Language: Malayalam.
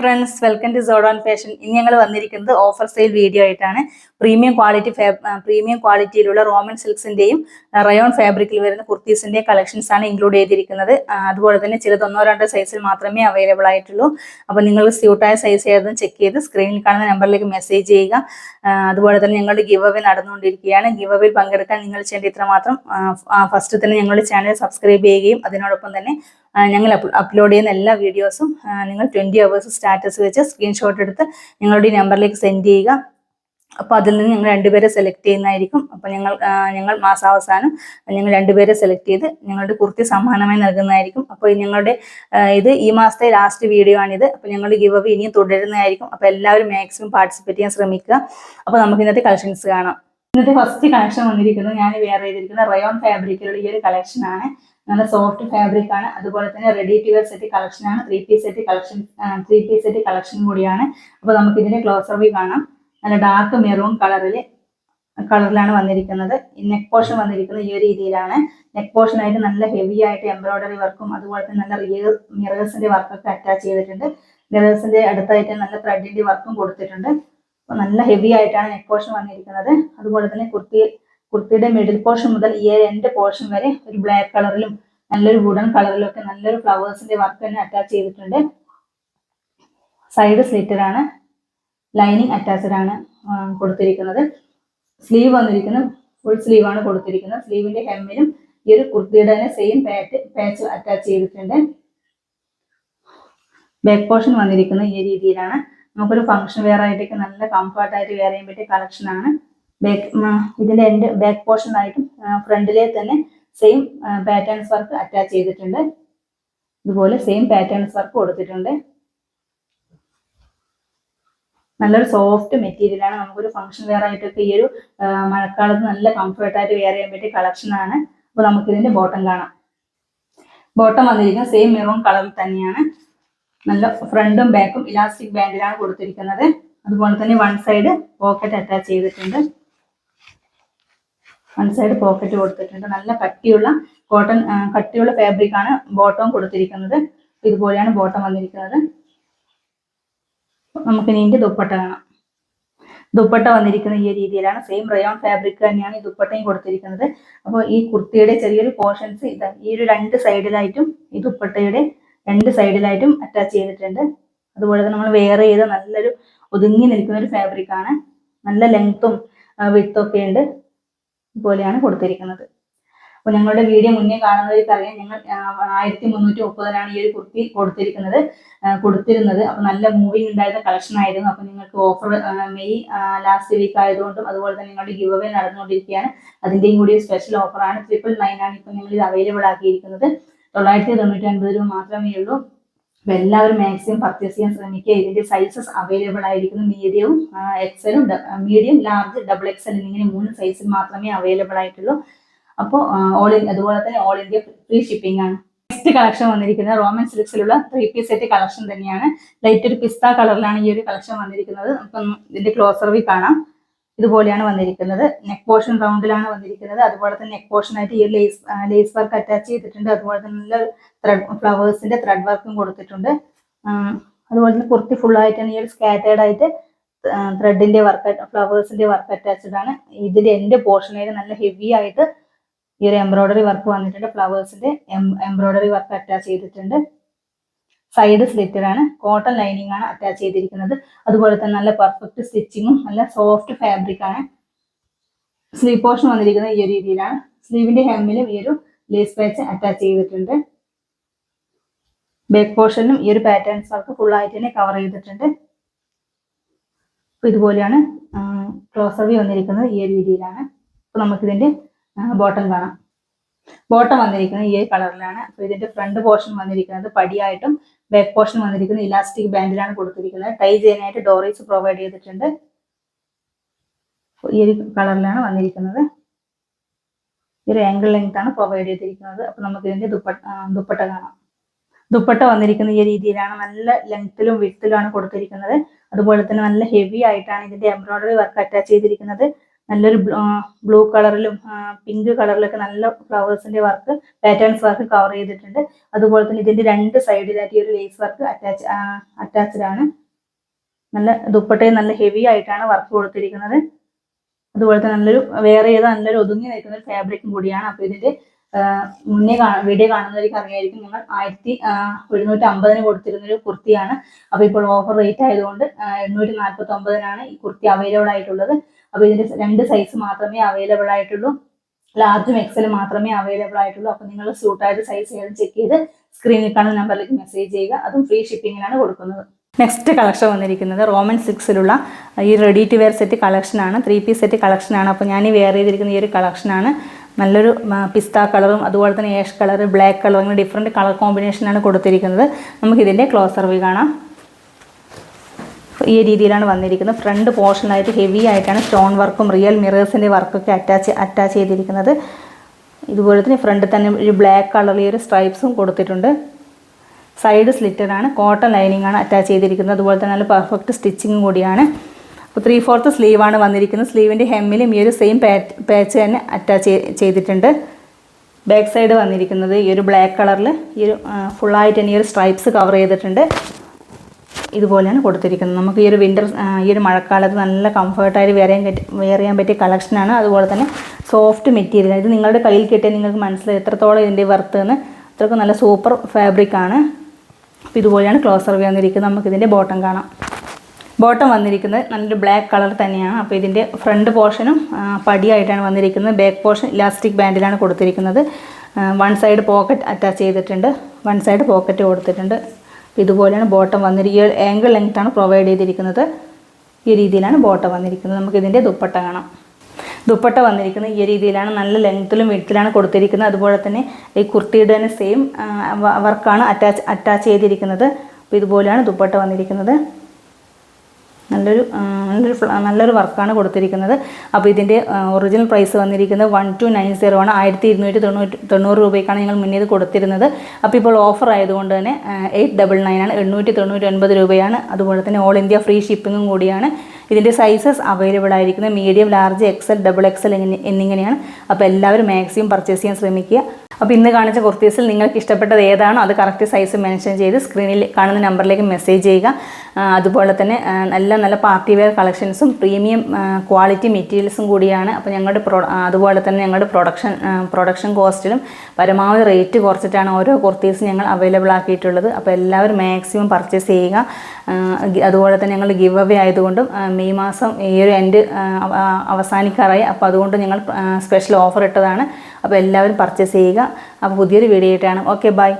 ഫ്രണ്ട്സ് വെൽക്കം ടു സോഡോൺ ഫാഷൻ ഇനി ഞങ്ങൾ വന്നിരിക്കുന്നത് ഓഫർ സെയിൽ വീഡിയോ ആയിട്ടാണ്. പ്രീമിയം ക്വാളിറ്റി പ്രീമിയം ക്വാളിറ്റിയിലുള്ള റോമൻ സിൽക്സിന്റെയും റയോൺ ഫാബ്രിക്കിൽ വരുന്ന കുർത്തീസിന്റെയും കളക്ഷൻസ് ആണ് ഇൻക്ലൂഡ് ചെയ്തിരിക്കുന്നത്. അതുപോലെ തന്നെ ചിലത് ഒന്നോ രണ്ടോ സൈസിൽ മാത്രമേ അവൈലബിൾ ആയിട്ടുള്ളൂ. അപ്പോൾ നിങ്ങൾ സ്യൂട്ടായ സൈസ് ഏതെന്ന് ചെക്ക് ചെയ്ത് സ്ക്രീനിൽ കാണുന്ന നമ്പറിലേക്ക് മെസ്സേജ് ചെയ്യുക. അതുപോലെ തന്നെ ഞങ്ങളുടെ ഗിവ് അവേ നടന്നുകൊണ്ടിരിക്കുകയാണ്. ഗിവ് അവേയിൽ പങ്കെടുക്കാൻ നിങ്ങൾ ചെയ്യേണ്ട ഇത്രമാത്രം ഫസ്റ്റ് തന്നെ ഞങ്ങളുടെ ചാനൽ സബ്സ്ക്രൈബ് ചെയ്യുകയും അതിനോടൊപ്പം തന്നെ ഞങ്ങൾ അപ്ലോഡ് ചെയ്യുന്ന എല്ലാ വീഡിയോസും നിങ്ങൾ ട്വന്റി അവേഴ്സ് സ്റ്റാറ്റസ് വെച്ച് സ്ക്രീൻഷോട്ട് എടുത്ത് നിങ്ങളുടെ ഈ നമ്പറിലേക്ക് സെൻഡ് ചെയ്യുക. അപ്പോൾ അതിൽ നിന്ന് ഞങ്ങൾ രണ്ടുപേരെ സെലക്ട് ചെയ്യുന്നതായിരിക്കും. അപ്പോൾ ഞങ്ങൾ ഞങ്ങൾ മാസാവസാനം ഞങ്ങൾ രണ്ടുപേരെ സെലക്ട് ചെയ്ത് ഞങ്ങളുടെ കുർത്തി സമ്മാനമായി നൽകുന്നതായിരിക്കും. അപ്പോൾ ഞങ്ങളുടെ ഇത് ഈ മാസത്തെ ലാസ്റ്റ് വീഡിയോ ആണിത്. അപ്പോൾ ഞങ്ങളുടെ ഗിവ് അവ ഇനിയും തുടരുന്നതായിരിക്കും. അപ്പോൾ എല്ലാവരും മാക്സിമം പാർട്ടിസിപ്പേറ്റ് ചെയ്യാൻ ശ്രമിക്കുക. അപ്പോൾ നമുക്ക് ഇന്നത്തെ കളക്ഷൻസ് കാണാം. ഇന്നത്തെ ഫസ്റ്റ് കളക്ഷൻ വന്നിരിക്കുന്നത് ഞാൻ വെയർ ചെയ്തിരിക്കുന്ന റയോൺ ഫാബ്രിക്കിലുള്ള ഈ ഒരു കളക്ഷനാണ് നല്ല സോഫ്റ്റ് ഫാബ്രിക് ആണ്. അതുപോലെ തന്നെ ready to wear set collection ആണ്. Three piece set collection three piece set collection കൂടിയാണ്. അപ്പോൾ നമുക്ക് ഇതിന്റെ ക്ലോസർ വ്യൂ കാണാം. നല്ല ഡാർക്ക് മെറൂൺ കളറിൽ കളറിലാണ് വന്നിരിക്കുന്നത്. നെക്ക് പോർഷൻ വന്നിരിക്കുന്നത് ഈ ഒരു രീതിയിലാണ്. നെക്ക് പോർഷൻ ആയിട്ട് നല്ല ഹെവി ആയിട്ട് എംബ്രോയിഡറി വർക്കും അതുപോലെ തന്നെ നല്ല റിയർ മിറേഴ്സിന്റെ വർക്കൊക്കെ അറ്റാച്ച് ചെയ്തിട്ടുണ്ട്. മിറേഴ്സിന്റെ അടുത്തായിട്ട് നല്ല ത്രെഡിന്റെ വർക്കും കൊടുത്തിട്ടുണ്ട്. അപ്പോൾ നല്ല ഹെവി ആയിട്ടാണ് നെക്ക് പോർഷൻ വന്നിരിക്കുന്നത്. അതുപോലെ തന്നെ കുർത്തി കുർത്തിയുടെ മിഡിൽ പോർഷൻ മുതൽ ഈ എൻഡ് പോർഷൻ വരെ ഒരു ബ്ലാക്ക് കളറിലും നല്ലൊരു വുഡൻ കളറിലും ഒക്കെ നല്ലൊരു ഫ്ലവേഴ്സിന്റെ വർക്ക് തന്നെ അറ്റാച്ച് ചെയ്തിട്ടുണ്ട്. സൈഡ് സ്ലിറ്റഡ് ആണ്. ലൈനിങ് അറ്റാച്ച്ഡ് ആണ് കൊടുത്തിരിക്കുന്നത്. സ്ലീവ് വന്നിരിക്കുന്നത് ഫുൾ സ്ലീവ് ആണ് കൊടുത്തിരിക്കുന്നത്. സ്ലീവിന്റെ ഹെമ്മിലും ഈ ഒരു കുർത്തിയുടെ തന്നെ സെയിം പാറ്റ് പാച്ച് അറ്റാച്ച് ചെയ്തിട്ടുണ്ട്. ബാക്ക് പോർഷൻ വന്നിരിക്കുന്നത് ഈ രീതിയിലാണ്. നമുക്കൊരു ഫംഗ്ഷൻ വെയർ ആയിട്ടൊക്കെ നല്ല കംഫർട്ടായിട്ട് വെയർ ചെയ്യാൻ പറ്റിയ കളക്ഷൻ ആണ്. ബാക്ക് ഇതിന്റെ എൻഡ് ബാക്ക് പോർഷൻ ആയിട്ടും ഫ്രണ്ടിലെ തന്നെ സെയിം പാറ്റേൺസ് വർക്ക് അറ്റാച്ച് ചെയ്തിട്ടുണ്ട്. ഇതുപോലെ സെയിം പാറ്റേൺസ് വർക്ക് കൊടുത്തിട്ടുണ്ട്. നല്ലൊരു സോഫ്റ്റ് മെറ്റീരിയൽ ആണ്. നമുക്കൊരു ഫംഗ്ഷൻ വെയർ ആയിട്ടൊക്കെ ഈ ഒരു മഴക്കാലത്ത് നല്ല കംഫർട്ടായിട്ട് വെയർ ചെയ്യാൻ പറ്റിയ കളക്ഷൻ ആണ്. അപ്പോൾ നമുക്ക് ഇതിന്റെ ബോട്ടം കാണാം ബോട്ടം വന്നിരിക്കുന്നത് സെയിം മെറൂൺ കളറിൽ തന്നെയാണ്. നല്ല ഫ്രണ്ടും ബാക്കും ഇലാസ്റ്റിക് ബാൻഡിലാണ് കൊടുത്തിരിക്കുന്നത്. അതുപോലെ തന്നെ വൺ സൈഡ് പോക്കറ്റ് അറ്റാച്ച് ചെയ്തിട്ടുണ്ട്. വൺ സൈഡ് പോക്കറ്റ് കൊടുത്തിട്ടുണ്ട്. നല്ല കട്ടിയുള്ള കോട്ടൺ കട്ടിയുള്ള ഫാബ്രിക് ആണ് ബോട്ടം കൊടുത്തിരിക്കുന്നത്. ഇതുപോലെയാണ് ബോട്ടം വന്നിരിക്കുന്നത്. നമുക്ക് ഇനി ഇതിന്റെ ദുപ്പട്ട കാണാം. ദുപ്പട്ട വന്നിരിക്കുന്ന ഈ രീതിയിലാണ്. സെയിം റയോൺ ഫാബ്രിക് തന്നെയാണ് ഈ ദുപ്പട്ടയും കൊടുത്തിരിക്കുന്നത്. അപ്പോൾ ഈ കുർത്തിയുടെ ചെറിയൊരു പോർഷൻസ് ഇത് ഈ ഒരു രണ്ട് സൈഡിലായിട്ടും ഈ ദുപ്പട്ടയുടെ രണ്ട് സൈഡിലായിട്ടും അറ്റാച്ച് ചെയ്തിട്ടുണ്ട്. അതുപോലെ തന്നെ നമ്മൾ വെയർ ചെയ്ത നല്ലൊരു ഒതുങ്ങി നിൽക്കുന്ന ഒരു ഫാബ്രിക് ആണ്. നല്ല ലെങ്ത്തും വിത്തും ഒക്കെ ഉണ്ട്. ഇതുപോലെയാണ് കൊടുത്തിരിക്കുന്നത്. അപ്പോൾ ഞങ്ങളുടെ വീഡിയോ മുന്നേ കാണുന്നവർക്ക് അറിയാം ഞങ്ങൾ ആയിരത്തി മുന്നൂറ്റി മുപ്പതിനാണ് ഈ ഒരു കുർത്തി കൊടുത്തിരിക്കുന്നത്. കൊടുത്തിരുന്നത്. അപ്പോൾ നല്ല മൂവിങ് ഉണ്ടായിരുന്ന കളക്ഷൻ ആയിരുന്നു. അപ്പോൾ നിങ്ങൾക്ക് ഓഫർ മെയ് ലാസ്റ്റ് വീക്ക് ആയതുകൊണ്ടും അതുപോലെ തന്നെ നിങ്ങളുടെ ഗിവ് അവേ നടന്നുകൊണ്ടിരിക്കുകയാണ്. അതിന്റെയും കൂടി സ്പെഷ്യൽ ഓഫറാണ് ട്രിപ്പിൾ നയൻ ആണ് ഇപ്പോൾ നിങ്ങൾ ഇത് അവൈലബിൾ ആക്കിയിരിക്കുന്നത്. തൊള്ളായിരത്തി തൊണ്ണൂറ്റി ഒൻപത് രൂപ മാത്രമേ ഉള്ളൂ. അപ്പോൾ എല്ലാവരും മാക്സിമം പർച്ചേസ് ചെയ്യാൻ ശ്രമിക്കുക. ഇതിന്റെ സൈസസ് അവൈലബിൾ ആയിരിക്കുന്നു മീഡിയവും എക്സലും മീഡിയം ലാർജ് ഡബിൾ എക്സൽ എന്നിങ്ങനെ മൂന്ന് സൈസിൽ മാത്രമേ അവൈലബിൾ ആയിട്ടുള്ളൂ. അപ്പോൾ ഓൾ ഇന്ത്യ അതുപോലെ തന്നെ ഓൾ ഇന്ത്യ ഫ്രീ ഷിപ്പിംഗ് ആണ്. നെക്സ്റ്റ് കളക്ഷൻ വന്നിരിക്കുന്നത് റോമൻ സിൽക്സിലുള്ള ത്രീ പീസ് സെറ്റ് കളക്ഷൻ തന്നെയാണ്. ലൈറ്റ് ഒരു പിസ്ത കളറിലാണ് ഈ ഒരു കളക്ഷൻ വന്നിരിക്കുന്നത്. അപ്പം ഇതിന്റെ ക്ലോസർ വി കാണാം. ഇതുപോലെയാണ് വന്നിരിക്കുന്നത്. നെക്ക് പോർഷൻ റൗണ്ടിലാണ് വന്നിരിക്കുന്നത്. അതുപോലെ തന്നെ നെക്ക് പോർഷൻ ആയിട്ട് ഈ ലേസ് ലേസ് വർക്ക് അറ്റാച്ച് ചെയ്തിട്ടുണ്ട്. അതുപോലെ തന്നെ നല്ല ത്രെഡ് ഫ്ലവേഴ്സിന്റെ ത്രെഡ് വർക്കും കൊടുത്തിട്ടുണ്ട്. അതുപോലെ തന്നെ കുർത്തി ഫുൾ ആയിട്ടാണ് ഈ ഒരു സ്കാറ്റേഡ് ആയിട്ട് ത്രെഡിന്റെ വർക്ക് ഫ്ലവേഴ്സിന്റെ വർക്ക് അറ്റാച്ച്ഡ് ആണ്. ഇതിന്റെ എന്റെ പോർഷനിൽ നല്ല ഹെവി ആയിട്ട് ഈ ഒരു എംബ്രോയിഡറി വർക്ക് വന്നിട്ടുണ്ട്. ഫ്ലവേഴ്സിന്റെ എംബ്രോയിഡറി വർക്ക് അറ്റാച്ച് ചെയ്തിട്ടുണ്ട്. സൈഡ് സ്ലിറ്റഡ് ആണ്. കോട്ടൺ ലൈനിങ് ആണ് അറ്റാച്ച് ചെയ്തിരിക്കുന്നത്. അതുപോലെ തന്നെ നല്ല പെർഫെക്റ്റ് സ്റ്റിച്ചിങ്ങും നല്ല സോഫ്റ്റ് ഫാബ്രിക് ആണ്. സ്ലീവ് പോർഷൻ വന്നിരിക്കുന്നത് ഈ ഒരു രീതിയിലാണ്. സ്ലീവിന്റെ ഹെമ്മിലും ഈ ഒരു ലേസ് പാച്ച് അറ്റാച്ച് ചെയ്തിട്ടുണ്ട്. ബാക്ക് പോർഷനിലും ഈ ഒരു പാറ്റേൺസ് വർക്ക് ഫുൾ ആയിട്ട് തന്നെ കവർ ചെയ്തിട്ടുണ്ട്. അപ്പോൾ ഇതുപോലെയാണ് ക്ലോസർ വ്യൂ വന്നിരിക്കുന്നത് ഈ ഒരു രീതിയിലാണ്. അപ്പൊ നമുക്കിതിന്റെ ബോട്ടം കാണാം. ബോട്ടം വന്നിരിക്കുന്നത് ഈ കളറിലാണ് അപ്പൊ ഇതിന്റെ ഫ്രണ്ട് പോർഷൻ വന്നിരിക്കുന്നത് പടിയായിട്ടും ബാക്ക് പോർഷൻ വന്നിരിക്കുന്നത് ഇലാസ്റ്റിക് ബാൻഡിലാണ് കൊടുത്തിരിക്കുന്നത്. ടൈ ചെയ്യാനായിട്ട് ഡോറീസ് പ്രൊവൈഡ് ചെയ്തിട്ടുണ്ട്. ഈ ഒരു കളറിലാണ് വന്നിരിക്കുന്നത്. ഈ ഒരു ആംഗിൾ ലെങ്ത് ആണ് പ്രൊവൈഡ് ചെയ്തിരിക്കുന്നത്. അപ്പൊ നമുക്ക് ഇതിന്റെ ദുപ്പട്ട ദുപ്പട്ട കാണാം. ദുപ്പട്ട വന്നിരിക്കുന്ന ഈ രീതിയിലാണ് നല്ല ലെങ്ത്തിലും വിത്തിലുമാണ് കൊടുത്തിരിക്കുന്നത്. അതുപോലെ തന്നെ നല്ല ഹെവി ആയിട്ടാണ് ഇതിന്റെ എംബ്രോയിഡറി വർക്ക് അറ്റാച്ച് ചെയ്തിരിക്കുന്നത്. നല്ലൊരു ബ്ലൂ കളറിലും പിങ്ക് കളറിലൊക്കെ നല്ല ഫ്ലവേഴ്സിന്റെ വർക്ക് പാറ്റേൺസ് വർക്ക് കവർ ചെയ്തിട്ടുണ്ട്. അതുപോലെ തന്നെ ഇതിന്റെ രണ്ട് സൈഡിലായിട്ട് ഈ ഒരു ലേസ് വർക്ക് അറ്റാച്ച് അറ്റാച്ച്ഡ് ആണ്. നല്ല ദുപ്പട്ടയും നല്ല ഹെവി ആയിട്ടാണ് വർക്ക് കൊടുത്തിരിക്കുന്നത്. അതുപോലെ തന്നെ നല്ലൊരു വേറെ ഏതാ നല്ലൊരു ഒതുങ്ങി നിൽക്കുന്ന ഒരു ഫാബ്രിക്കും കൂടിയാണ്. അപ്പൊ ഇതിന്റെ മുന്നേ വീഡിയോ കാണുന്നവർക്ക് അറിയായിരിക്കും ഞങ്ങൾ ആയിരത്തി ഒരുന്നൂറ്റി അമ്പതിന് കൊടുത്തിരുന്ന ഒരു കുർത്തിയാണ്. അപ്പൊ ഇപ്പോൾ ഓഫർ റേറ്റ് ആയതുകൊണ്ട് എണ്ണൂറ്റി നാൽപ്പത്തി ഒമ്പതിനാണ് ഈ കുർത്തി അവൈലബിൾ ആയിട്ടുള്ളത്. അപ്പൊ ഇതിന്റെ രണ്ട് സൈസ് മാത്രമേ അവൈലബിൾ ആയിട്ടുള്ളൂ. ലാർജും എക്സലും മാത്രമേ അവൈലബിൾ ആയിട്ടുള്ളൂ. അപ്പൊ നിങ്ങൾ സൂട്ടായിട്ട് സൈസ് ചെയ്യാൻ ചെക്ക് ചെയ്ത് സ്ക്രീനിൽ കാണുന്ന നമ്പറിലേക്ക് മെസ്സേജ് ചെയ്യുക. അതും ഫ്രീ ഷിപ്പിങ്ങിനാണ് കൊടുക്കുന്നത്. നെക്സ്റ്റ് കളക്ഷൻ വന്നിരിക്കുന്നത് റോമൻ സിക്സിലുള്ള ഈ റെഡി ടു വെയർ സെറ്റ് കളക്ഷനാണ് ത്രീ പീസ് സെറ്റ് കളക്ഷനാണ് അപ്പോൾ ഞാൻ ഈ വെയർ ചെയ്തിരിക്കുന്ന ഈ ഒരു കളക്ഷനാണ് നല്ലൊരു പിസ്ത കളറും അതുപോലെ തന്നെ ഏഷ് കളർ ബ്ലാക്ക് കളർ അങ്ങനെ ഡിഫറെന്റ് കളർ കോമ്പിനേഷനാണ് കൊടുത്തിരിക്കുന്നത്. നമുക്കിതിന്റെ ക്ലോസർ വി കാണാം. ഈ രീതിയിലാണ് വന്നിരിക്കുന്നത്. ഫ്രണ്ട് പോർഷനായിട്ട് ഹെവി ആയിട്ടാണ് സ്റ്റോൺ വർക്കും റിയൽ മിറേഴ്സിന്റെ വർക്കൊക്കെ അറ്റാച്ച് അറ്റാച്ച് ചെയ്തിരിക്കുന്നത്. ഇതുപോലെ തന്നെ ഫ്രണ്ടിൽ തന്നെ ഒരു ബ്ലാക്ക് കളറിൽ ഒരു സ്ട്രൈപ്സും കൊടുത്തിട്ടുണ്ട്. സൈഡ് സ്ലിറ്ററാണ് കോട്ടൺ ലൈനിങ് ആണ് അറ്റാച്ച് ചെയ്തിരിക്കുന്നത്. അതുപോലെ തന്നെ നല്ല പെർഫെക്റ്റ് സ്റ്റിച്ചിങ്ങും കൂടിയാണ്. അപ്പോൾ ത്രീ ഫോർത്ത് സ്ലീവാണ് വന്നിരിക്കുന്നത്. സ്ലീവിന്റെ ഹെമ്മിലും ഈ ഒരു സെയിം പാച്ച് തന്നെ അറ്റാച്ച് ചെയ്തിട്ടുണ്ട്. ബാക്ക് സൈഡ് വന്നിരിക്കുന്നത് ഈ ഒരു ബ്ലാക്ക് കളറിൽ ഈ ഒരു ഫുള്ളായിട്ട് തന്നെ ഈ ഒരു സ്ട്രൈപ്സ് കവർ ചെയ്തിട്ടുണ്ട്. ഇതുപോലെയാണ് കൊടുത്തിരിക്കുന്നത്. നമുക്ക് ഈ ഒരു വിന്റർ ഈ ഒരു മഴക്കാലത്ത് നല്ല കംഫർട്ടായിട്ട് വെയർ ചെയ്യാൻ വെയർ ചെയ്യാൻ പറ്റിയ കളക്ഷനാണ് അതുപോലെ തന്നെ സോഫ്റ്റ് മെറ്റീരിയൽ ഇത് നിങ്ങളുടെ കയ്യിൽ കിട്ടിയാൽ നിങ്ങൾക്ക് മനസ്സിലായി എത്രത്തോളം ഇതിന്റെ വർത്ത് എന്ന്. അത്രയ്ക്ക് നല്ല സൂപ്പർ ഫാബ്രിക് ആണ്. അപ്പോൾ ഇതുപോലെയാണ് ക്ലോസർ വന്നിരിക്കുന്നത്. നമുക്കിതിന്റെ ബോട്ടം കാണാം. ബോട്ടം വന്നിരിക്കുന്നത് നല്ലൊരു ബ്ലാക്ക് കളർ തന്നെയാണ്. അപ്പോൾ ഇതിന്റെ ഫ്രണ്ട് പോർഷനും പടിയായിട്ടാണ് വന്നിരിക്കുന്നത്. ബാക്ക് പോർഷൻ ഇലാസ്റ്റിക് ബാൻഡിലാണ് കൊടുത്തിരിക്കുന്നത്. വൺ സൈഡ് പോക്കറ്റ് അറ്റാച്ച് ചെയ്തിട്ടുണ്ട്. വൺ സൈഡ് പോക്കറ്റ് കൊടുത്തിട്ടുണ്ട്. ഇതുപോലെയാണ് ബോട്ടം വന്നിരിക്കുക ആംഗിൾ ആണ് പ്രൊവൈഡ് ചെയ്തിരിക്കുന്നത്. ഈ രീതിയിലാണ് ബോട്ടം വന്നിരിക്കുന്നത്. നമുക്ക് നമുക്കിതിന്റെ ദുപ്പട്ട കാണാം. ദുപ്പട്ട വന്നിരിക്കുന്നത് ഈ രീതിയിലാണ്. നല്ല ലെങ്ത്തിലും വിട്ടിലാണ് കൊടുത്തിരിക്കുന്നത്. അതുപോലെ തന്നെ ഈ കുർത്തിയുടെ തന്നെ സെയിം വർക്കാണ് അറ്റാച്ച് അറ്റാച്ച് ചെയ്തിരിക്കുന്നത്. അപ്പോൾ ഇതുപോലെയാണ് ദുപ്പട്ട വന്നിരിക്കുന്നത്. നല്ലൊരു നല്ലൊരു നല്ലൊരു വർക്കാണ് കൊടുത്തിരിക്കുന്നത്. അപ്പോൾ ഇതിന്റെ ഒറിജിനൽ പ്രൈസ് വന്നിരിക്കുന്നത് വൺ ടു നയൻ സീറോ ആണ്. ആയിരത്തി ഇരുന്നൂറ്റി തൊണ്ണൂറ്റി തൊണ്ണൂറ് രൂപയ്ക്കാണ് ഞങ്ങൾ മുന്നേ ഇത് കൊടുത്തിരുന്നത്. അപ്പോൾ ഇപ്പോൾ ഓഫർ ആയതുകൊണ്ട് തന്നെ എയ്റ്റ് ഡബിൾ നയൻ ആണ്. എണ്ണൂറ്റി തൊണ്ണൂറ്റി ഒൻപത് രൂപയാണ്. അതുപോലെ തന്നെ ഓൾ ഇന്ത്യ ഫ്രീ ഷിപ്പിങ്ങും കൂടിയാണ്. ഇതിന്റെ സൈസസ് അവൈലബിൾ ആയിരിക്കുന്നത് medium large XL double XL എന്നിങ്ങനെയാണ്. അപ്പോൾ എല്ലാവരും മാക്സിമം പർച്ചേസ് ചെയ്യാൻ ശ്രമിക്കുക. അപ്പോൾ ഇന്ന് കാണിച്ച കുർത്തീസിൽ നിങ്ങൾക്ക് ഇഷ്ടപ്പെട്ടത് ഏതാണോ അത് കറക്റ്റ് സൈസ് മെൻഷൻ ചെയ്ത് സ്ക്രീനിൽ കാണുന്ന നമ്പറിലേക്ക് മെസ്സേജ് ചെയ്യുക. അതുപോലെ തന്നെ നല്ല നല്ല പാർട്ടി വെയർ കളക്ഷൻസും പ്രീമിയം ക്വാളിറ്റി മെറ്റീരിയൽസും കൂടിയാണ്. അപ്പോൾ ഞങ്ങളുടെ പ്രൊ അതുപോലെ തന്നെ ഞങ്ങളുടെ പ്രൊഡക്ഷൻ പ്രൊഡക്ഷൻ കോസ്റ്റിലും പരമാവധി റേറ്റ് കുറച്ചിട്ടാണ് ഓരോ കുർത്തീസും ഞങ്ങൾ അവൈലബിൾ ആക്കിയിട്ടുള്ളത്. അപ്പോൾ എല്ലാവരും മാക്സിമം പർച്ചേസ് ചെയ്യുക. അതുപോലെ തന്നെ ഞങ്ങൾ ഗിവ് അവേ ആയതുകൊണ്ടും മെയ് മാസം ഈ ഒരു എൻഡ് അവസാനിക്കാറായി. അപ്പോൾ അതുകൊണ്ട് ഞങ്ങൾ സ്പെഷ്യൽ ഓഫർ ഇട്ടതാണ്. അപ്പോൾ എല്ലാവരും പർച്ചേസ് ചെയ്യുക. അപ്പോൾ പുതിയൊരു വീഡിയോ ആയിട്ടാണ്. Okay bye